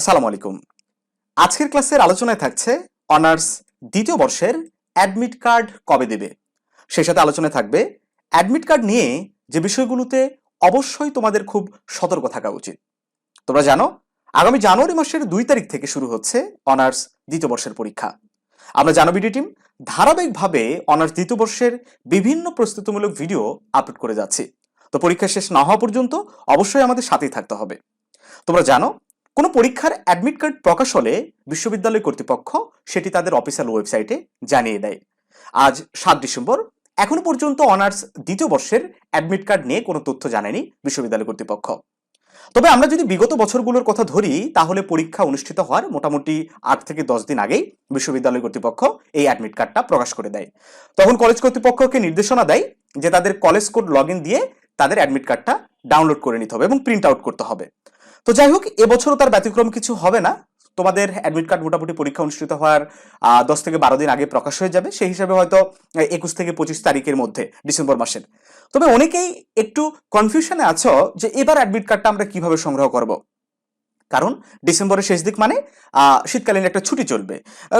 আসসালামু আলাইকুম। আজকের ক্লাসের আলোচনায় থাকছে অনার্স দ্বিতীয় বর্ষের অ্যাডমিট কার্ড কবে দেবে? সেই সাথে আলোচনায় থাকবে অ্যাডমিট কার্ড নিয়ে যে বিষয়গুলোতে অবশ্যই তোমাদের খুব সতর্ক থাকা উচিত। তোমরা জানো, আগামী জানুয়ারি মাসের দুই তারিখ থেকে শুরু হচ্ছে অনার্স দ্বিতীয় বর্ষের পরীক্ষা। আমরা জানো ভিডিও টিম, ধারাবাহিকভাবে অনার্স দ্বিতীয় বর্ষের বিভিন্ন প্রস্তুতিমূলক ভিডিও আপলোড করে যাচ্ছি। তো পরীক্ষা শেষ না হওয়া পর্যন্ত অবশ্যই আমাদের সাথেই থাকতে হবে। তোমরা জানো কোনো পরীক্ষার অ্যাডমিট কার্ড প্রকাশ হলে বিশ্ববিদ্যালয় কর্তৃপক্ষ সেটি তাদের অফিসিয়াল ওয়েবসাইটে জানিয়ে দেয়। আজ সাত ডিসেম্বর, এখনও পর্যন্ত অনার্স দ্বিতীয় বর্ষের অ্যাডমিট কার্ড নিয়ে কোনো তথ্য জানেনি বিশ্ববিদ্যালয় কর্তৃপক্ষ। তবে আমরা যদি বিগত বছরগুলোর কথা ধরি, তাহলে পরীক্ষা অনুষ্ঠিত হওয়ার মোটামুটি আট থেকে দশ দিন আগেই বিশ্ববিদ্যালয় কর্তৃপক্ষ এই অ্যাডমিট কার্ডটা প্রকাশ করে দেয়। তখন কলেজ কর্তৃপক্ষকে নির্দেশনা দেয় যে তাদের কলেজ কোড লগ দিয়ে তাদের অ্যাডমিট কার্ডটা ডাউনলোড করে নিতে হবে এবং প্রিন্ট আউট করতে হবে। তো যাই হোক, এবছরও তার ব্যতিক্রম কিছু হবে না। তোমাদের অ্যাডমিট কার্ড মোটামুটি পরীক্ষা অনুষ্ঠিত হওয়ার দশ থেকে বারো দিন আগে প্রকাশ হয়ে যাবে। সেই হিসাবে হয়তো একুশ থেকে পঁচিশ তারিখের মধ্যে, ডিসেম্বর মাসের। তবে অনেকেই একটু কনফিউশনে আছো যে এবার অ্যাডমিট কার্ডটা আমরা কীভাবে সংগ্রহ করব? কারণ ডিসেম্বরের শেষ দিক মানে শীতকালীন একটা ছুটি চলবে।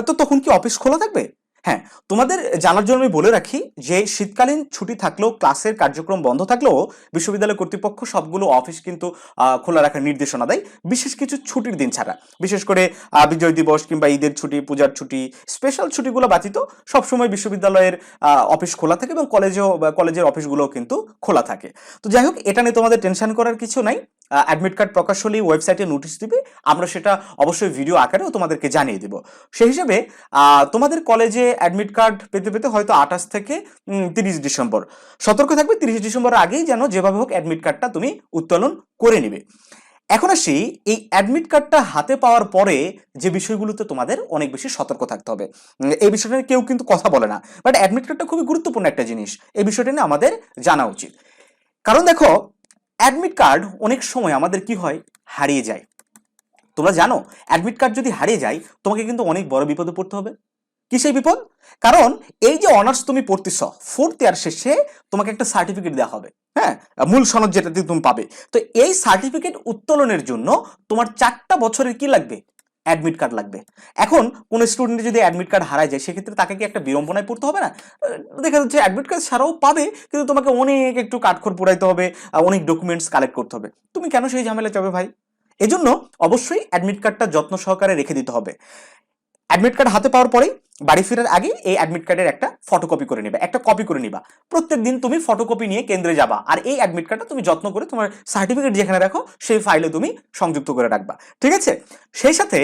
তো তখন কি অফিস খোলা থাকবে? হ্যাঁ তোমাদের জানার জন্য আমি বলে রাখি যে শীতকালীন ছুটি থাকলেও ক্লাসের কার্যক্রম বন্ধ থাকলেও বিশ্ববিদ্যালয় কর্তৃপক্ষ সবগুলো অফিস কিন্তু খোলা রাখার নির্দেশনা দেয়। বিশেষ কিছু ছুটির দিন ছাড়া। বিশেষ করে বিজয় দিবস কিংবা ঈদের ছুটি, পূজার ছুটি স্পেশাল ছুটিগুলো ব্যতীত সবসময় বিশ্ববিদ্যালয়ের অফিস খোলা থাকে এবং কলেজেও কলেজের অফিসগুলোও কিন্তু খোলা থাকে। তো যাই হোক, এটা নিয়ে তোমাদের টেনশন করার কিছু নাই। অ্যাডমিট কার্ড প্রকাশ হলেই ওয়েবসাইটে নোটিশ দিবে। আমরা সেটা অবশ্যই ভিডিও আকারেও তোমাদেরকে জানিয়ে দেব। সেই হিসেবে তোমাদের কলেজে অ্যাডমিট কার্ড পেতে পেতে হয়তো আঠাশ থেকে তিরিশ ডিসেম্বর। সতর্ক থাকবে, তিরিশ ডিসেম্বর আগেই যেন যেভাবে হোক অ্যাডমিট কার্ডটা তুমি উত্তোলন করে নেবে। এখন আসি, এই অ্যাডমিট কার্ডটা হাতে পাওয়ার পরে যে বিষয়গুলোতে তোমাদের অনেক বেশি সতর্ক থাকতে হবে। এই বিষয়টা নিয়ে কেউ কিন্তু কথা বলে না। বাট অ্যাডমিট কার্ডটা খুবই গুরুত্বপূর্ণ একটা জিনিস। এই বিষয়টা নিয়ে আমাদের জানা উচিত। কারণ দেখো অ্যাডমিট কার্ড অনেক সময় আমাদের কি হয়? হারিয়ে যায়। তোমরা জানো অ্যাডমিট কার্ড যদি হারিয়ে যায়, তোমাকে কিন্তু অনেক বড় বিপদে পড়তে হবে। কি সেই বিপদ? কারণ এই যে অনার্স তুমি পড়তেছ ফোর্থ ইয়ার শেষে তোমাকে একটা সার্টিফিকেট দেওয়া হবে। হ্যাঁ? মূল সনদ যেটা তুমি পাবে। তো এই সার্টিফিকেট উত্তোলনের জন্য তোমার চারটা বছরের কি লাগবে? অ্যাডমিট কার্ড লাগবে। এখন কোনো স্টুডেন্ট যদি অ্যাডমিট কার্ড হারায় যায়, সেক্ষেত্রে তাকে কি একটা বিড়ম্বনায় পড়তে হবে না? দেখা যাচ্ছে অ্যাডমিট কার্ড ছাড়াও পাবে, কিন্তু তোমাকে অনেক একটু কাঠখড় পুরাইতে হবে অনেক ডকুমেন্টস কালেক্ট করতে হবে। তুমি কেন সেই ঝামেলা যাবে ভাই? এজন্য অবশ্যই অ্যাডমিট কার্ডটা যত্ন সহকারে রেখে দিতে হবে। অ্যাডমিট কার্ড হাতে পাওয়ার পরেই বাড়ি ফেরার আগে এই অ্যাডমিট কার্ডের একটা ফটোকপি করে নিবা, একটা কপি করে নিবা। প্রত্যেক দিন তুমি ফটোকপি নিয়ে কেন্দ্রে যাবা আর এই অ্যাডমিট কার্ডটা তুমি যত্ন করে তোমার সার্টিফিকেট যেখানে রাখো সেই ফাইলে তুমি সংযুক্ত করে রাখবা। ঠিক আছে? সেই সাথে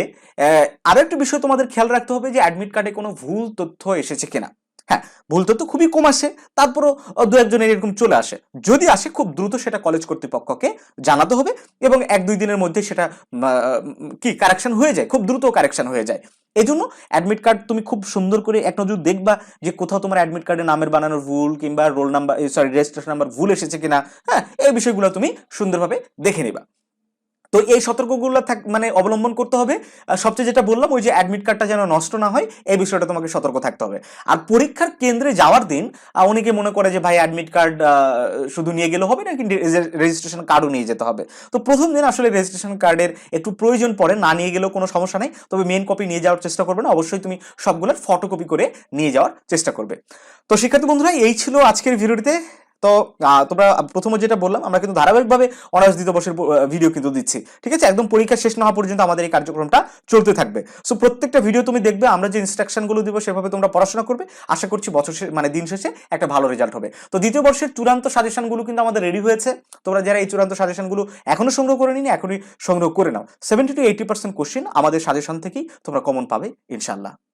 আরও আরও একটা বিষয় তোমাদের খেয়াল রাখতে হবে যে অ্যাডমিট কার্ডে কোনো ভুল তথ্য এসেছে কিনা। হ্যাঁ ভুল তথ্য খুবই কম আসে, তারপরও দু একজনের এরকম চলে আসে। যদি আসে, খুব দ্রুত সেটা কলেজ কর্তৃপক্ষকে জানাতে হবে এবং এক দুই দিনের মধ্যে সেটা কি কারেকশন হয়ে যায়, খুব দ্রুত কারেকশন হয়ে যায়। এই জন্য অ্যাডমিট কার্ড তুমি খুব সুন্দর করে এক নজর দেখবা যে কোথাও তোমার অ্যাডমিট কার্ডে নামের বানানোর ভুল কিংবা roll number sorry registration number ভুল এসেছে কিনা হ্যাঁ এই বিষয়গুলো তুমি সুন্দরভাবে দেখে নিবা। তো এই সতর্কগুলো থাক মানে অবলম্বন করতে হবে। সবচেয়ে যেটা বললাম, ওই যে অ্যাডমিট কার্ডটা যেন নষ্ট না হয়, এই বিষয়টা তোমাকে সতর্ক থাকতে হবে। আর পরীক্ষার কেন্দ্রে যাওয়ার দিন অনেকে মনে করে যে, ভাই অ্যাডমিট কার্ড শুধু নিয়ে গেলে হবে না, কিন্তু রেজিস্ট্রেশন কার্ডও নিয়ে যেতে হবে। তো প্রথম দিন আসলে রেজিস্ট্রেশন কার্ডের একটু প্রয়োজন পড়ে, না নিয়ে গেলেও কোনো সমস্যা নেই। তবে মেন কপি নিয়ে যাওয়ার চেষ্টা করবে না, অবশ্যই তুমি সবগুলোর ফটোকপি করে নিয়ে যাওয়ার চেষ্টা করবে। তো শিক্ষার্থী বন্ধুরা, এই ছিল আজকের ভিডিওটিতে তো তোমরা প্রথমে যেটা বললাম, আমরা কিন্তু ধারাবাহিকভাবে অনার্স দ্বিতীয় বর্ষের ভিডিও কিন্তু দিচ্ছি। ঠিক আছে? একদম পরীক্ষা শেষ না পর্যন্ত আমাদের এই কার্যক্রমটা চলতে থাকবে। সো প্রত্যেকটা ভিডিও তুমি দেখবে, আমরা যে ইনস্ট্রাকশনগুলো দিব, সেভাবে তোমরা পড়াশোনা করবে। আশা করছি বছর মানে দিন শেষে একটা ভালো রেজাল্ট হবে। তো দ্বিতীয় বর্ষের চূড়ান্ত সাজেশনগুলো কিন্তু আমাদের রেডি হয়েছে। তোমরা যারা এই চূড়ান্ত সাজেশনগুলো এখনও সংগ্রহ করে নিনি, এখনই সংগ্রহ করে নাও। Seventy two eighty percent question আমাদের সাজেশন থেকেই তোমরা কমন পাবে ইনশাল্লাহ